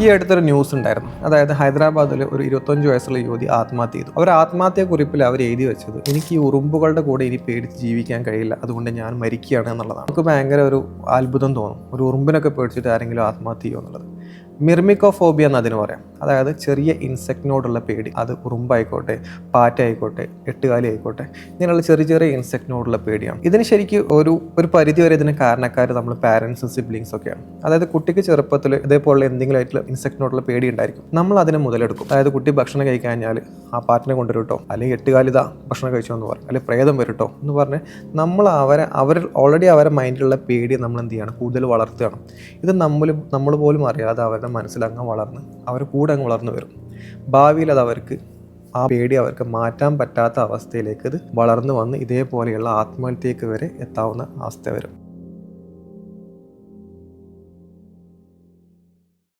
ഈ അടുത്തൊരു ന്യൂസ് ഉണ്ടായിരുന്നു. അതായത് ഹൈദരാബാദിൽ ഒരു ഇരുപത്തഞ്ച് വയസ്സുള്ള യുവതി ആത്മഹത്യ ചെയ്തു. അവർ ആത്മഹത്യ കുറിപ്പിൽ അവർ എഴുതി വെച്ചത് എനിക്ക് ഈ ഉറുമ്പുകളുടെ കൂടെ ഇനി പേടിച്ച് ജീവിക്കാൻ കഴിയില്ല. അതുകൊണ്ട് ഞാൻ മരിക്കുകയാണ് എന്നുള്ളതാണ്. നമുക്ക് ഭയങ്കര ഒരു അത്ഭുതം തോന്നും. ഒരു ഉറുമ്പിനൊക്കെ പേടിച്ചിട്ട് ആരെങ്കിലും ആത്മഹത്യ ചെയ്യുമോ എന്നുള്ളത്. മിർമിക്കോഫോബിയ എന്ന് അതിന് പറയാം. അതായത് ചെറിയ ഇൻസെക്റ്റിനോടുള്ള പേടി. അത് ഉറുമ്പായിക്കോട്ടെ പാറ്റ ആയിക്കോട്ടെ എട്ടുകാലി ആയിക്കോട്ടെ ഇങ്ങനെയുള്ള ചെറിയ ചെറിയ ഇൻസെക്റ്റിനോടുള്ള പേടിയാണ്. ഇതിന് ശരിക്കും ഒരു ഒരു പരിധി വരെ ഇതിന് കാരണക്കാർ നമ്മൾ പാരൻസും സിബ്ലിങ്സ് ഒക്കെയാണ്. അതായത് കുട്ടിക്ക് ചെറുപ്പത്തിൽ ഇതേപോലുള്ള എന്തെങ്കിലും ആയിട്ടുള്ള ഇൻസെക്റ്റിനോടുള്ള പേടി ഉണ്ടായിരിക്കും. നമ്മൾ അതിനെ മുതലെടുക്കും. അതായത് കുട്ടി ഭക്ഷണം കഴിക്കാൻ കഴിഞ്ഞാൽ ആ പാറ്റിനെ കൊണ്ടുവരുട്ടോ അല്ലെങ്കിൽ എട്ടുകാലിതാ ഭക്ഷണം കഴിച്ചോ എന്ന് പറയും. അല്ലെങ്കിൽ പ്രേതം വരട്ടോ എന്ന് പറഞ്ഞ് നമ്മൾ അവരെ അവർ ഓൾറെഡി അവരെ മൈൻഡിലുള്ള പേടി നമ്മൾ എന്ത് ചെയ്യണം? കൂടുതൽ വളർത്തുകയാണ്. ഇത് നമ്മൾ നമ്മൾ പോലും അറിയാതെ അവരുടെ മനസ്സിലങ്ങ് വളർന്ന് അവർ കൂടെ അങ്ങ് വളർന്നു വരും. ഭാവിയിൽ അത് അവർക്ക് ആ പേടി അവർക്ക് മാറ്റാൻ പറ്റാത്ത അവസ്ഥയിലേക്ക് ഇത് വളർന്നു വന്ന് ഇതേപോലെയുള്ള ആത്മഹത്യക്ക് വരെ എത്താവുന്ന അവസ്ഥ വരും.